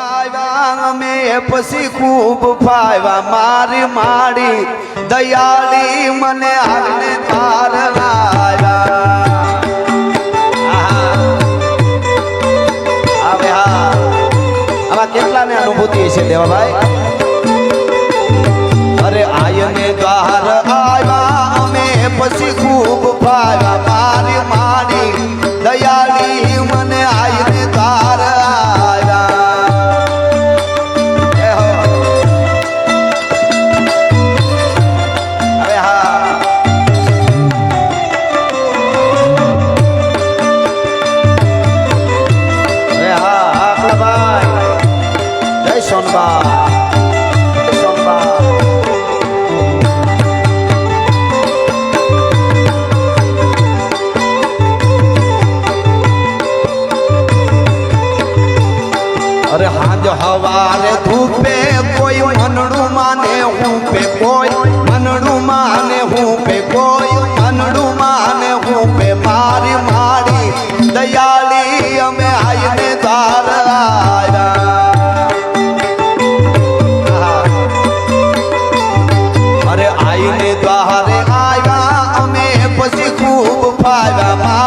આવ્યા અમે પછી ખૂબ ફાવ્યા મારી માડી દયાળી મને આને તાર લાવ્યા. આહા. આવે હા. આમાં કેટલાને અનુભૂતિ છે દેવાભાઈ? અરે આયને દ્વાર આવ્યા, અમે પછી ખૂબ ફાવ્યા આઈને દ્વારે આવ્યા અમે પછી ખૂબ ફાવ્યા.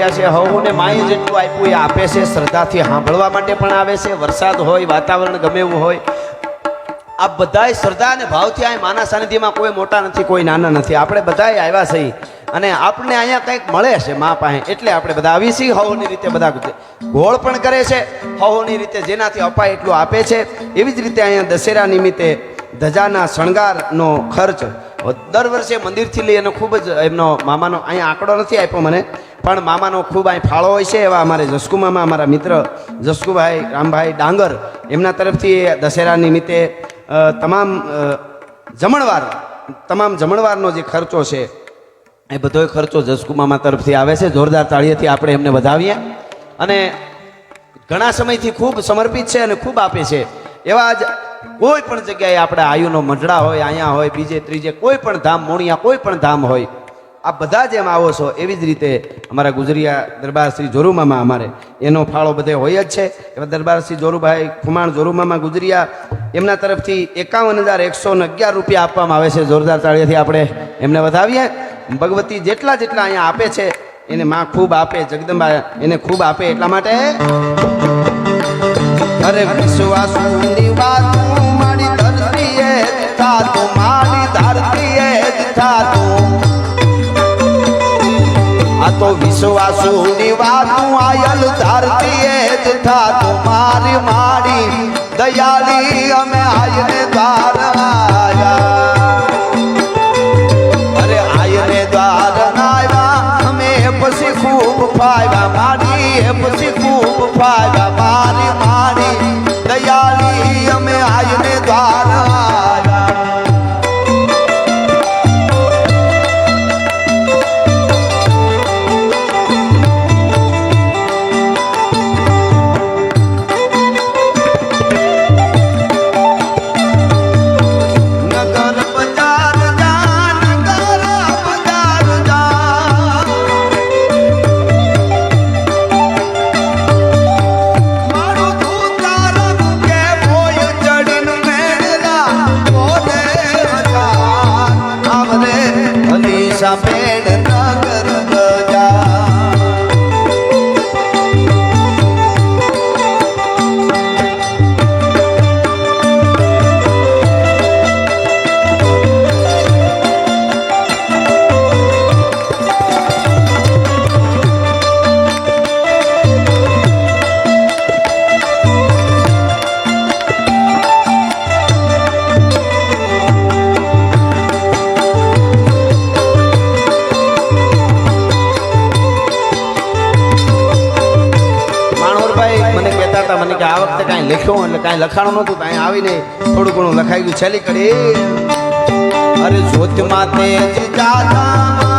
રહ્યા છે. હવને માય જેટલું આપ્યું એ આપે છે. શ્રદ્ધાથી સાંભળવા માટે પણ આવે છે. વરસાદ હોય, વાતાવરણ ગમે એવું હોય. આ બધાય શ્રદ્ધા અને ભાવથી આ માના સાનિધ્યમાં કોઈ મોટા નથી, કોઈ નાના નથી. આપણે બધાય આવ્યા છીએ અને આપણને અહીંયા કંઈક મળે છે મા પાસે. એટલે આપણે બધા આવી છીએ હવની રીતે બધા ગોળ પણ કરે છે. હવની રીતે જેનાથી અપાય એટલું આપે છે. એવી જ રીતે અહીંયા દશેરા નિમિત્તે ધજાના શણગારનો ખર્ચ દર વર્ષે મંદિરથી લઈ અને ખૂબ જ એમનો મામાનો અહીંયા આંકડો નથી આપ્યો મને, પણ મામાનો ખૂબ અહીં ફાળો હોય છે એવા અમારે જસકુ મામા અમારા મિત્ર જસકુભાઈ, રામભાઈ ડાંગર, એમના તરફથી દશેરા નિમિત્તે તમામ જમણવાર, તમામ જમણવારનો જે ખર્ચો છે એ બધો ખર્ચો જસકુ મામા તરફથી આવે છે. જોરદાર તાળીએથી આપણે એમને વધાવીએ અને ઘણા સમયથી ખૂબ સમર્પિત છે અને ખૂબ આપે છે. એવા જ કોઈ પણ જગ્યાએ આપણે આયુનો મંડળા હોય અહીંયા હોય, બીજે ત્રીજે, કોઈ પણ ધામ, મોણિયા, કોઈ પણ ધામ હોય આ બધા જેમ આવો છો, એવી જ રીતે અમારા ગુજરિયા દરબાર શ્રી જોરુમામાં અમારે. એનો ફાળો બધે હોય જ છે. એવા દરબાર શ્રી જોરુભાઈ ખુમાણ જોરુમામાં ગુજરિયા, એમના તરફથી એકાવન હજાર એકસો ને અગિયાર રૂપિયા આપવામાં આવે છે. જોરદાર તાળીથી આપણે એમને વધાવીએ. ભગવતી જેટલા જેટલા અહીંયા આપે છે, એને માં ખૂબ આપે, જગદંબા એને ખૂબ આપે એટલા માટે અરે વિશ્વાસુની વાત ધરતીએ મારી ધરતીએ તો વિશ્વાસુની વાતું આયલ ધરતીએ જ થા મારી મારી દયાળી અમે આયને દ્વાર આયા અરે આયને દ્વાર આવ્યા અમે પછી ખૂબ ફાયદા મારી પછી ખૂબ ફાવ્યા. કાંઈ લખાણું નહોતું ત્યાં આવીને થોડું ઘણું લખાઈ ગયું. છેલ્લી કરી અરે જોતમાં તેજ જાતા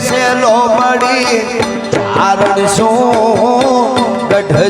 સહેલો મળી કારણ શું ગઢ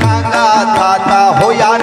ખાતા ખાતા હોયા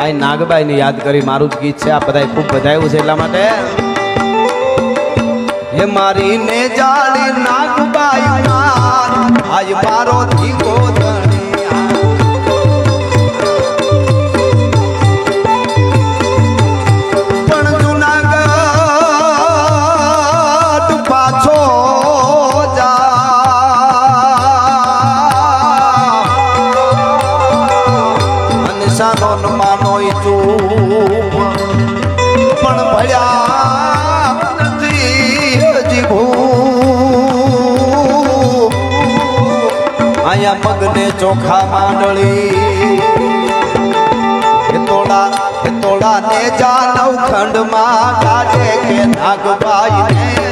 આ નાગબાઈને યાદ કરી મારું જ ગીત છે. આ બધાએ ખૂબ બધાયું છે એટલા માટે. હે મારી ને જાળી નાગબાઈ મારો ધીકો જા માનોય ચૂપ પણ ભળ્યા નથી હજી ભૂપ અહીંયા મગને ચોખા માંડળી. હિતોડા હિતોડા ને જાનવ ખંડમાં કાઢે કે નાગભાઈ ને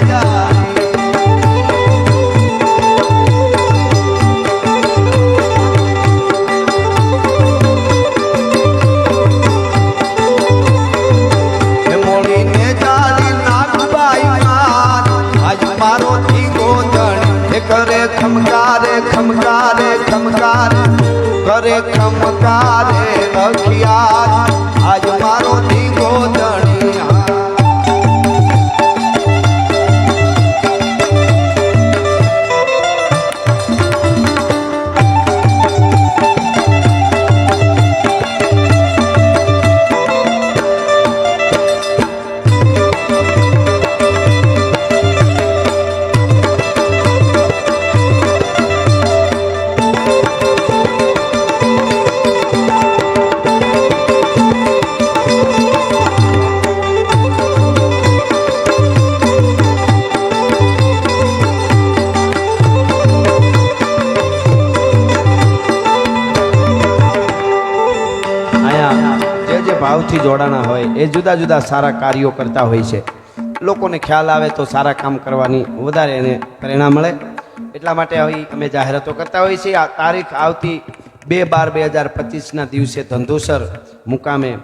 ભાવથી જોડાણા હોય, એ જુદા જુદા સારા કાર્યો કરતા હોય છે. લોકોને ખ્યાલ આવે તો સારા કામ કરવાની વધારે એને પ્રેરણા મળે. એટલા માટે હવે અમે જાહેરાતો કરતા હોઈએ છીએ. આ તારીખ આવતી બે બાર બે હજાર પચીસના દિવસે ધંધોસર મુકામે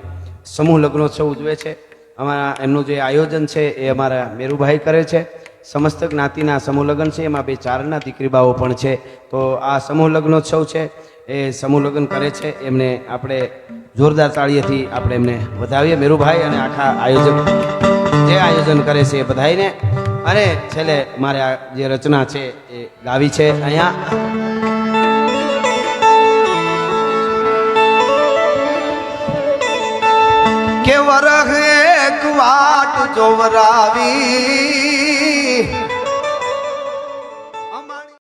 સમૂહ લગ્નોત્સવ ઉજવે છે. અમારા એમનું જે આયોજન છે એ અમારા મેરુભાઈ કરે છે. સમસ્ત જ્ઞાતિના સમૂહ લગ્ન છે. એમાં બે ચારના દીકરીબાઓ પણ છે. તો આ સમૂહ લગ્નોત્સવ છે. એ સમૂહ લગ્ન કરે છે. એમને આપણે જોરદાર તાળીએથી આપણે એમને વધાવીએ. મેરુભાઈ અને આખા આયોજક જે આયોજન કરે છે એ બધાઈને અને છેલ્લે મારે આ જે રચના છે એ ગાવી છે અહીંયા. કે વરહ એક વાટ જોવરાવી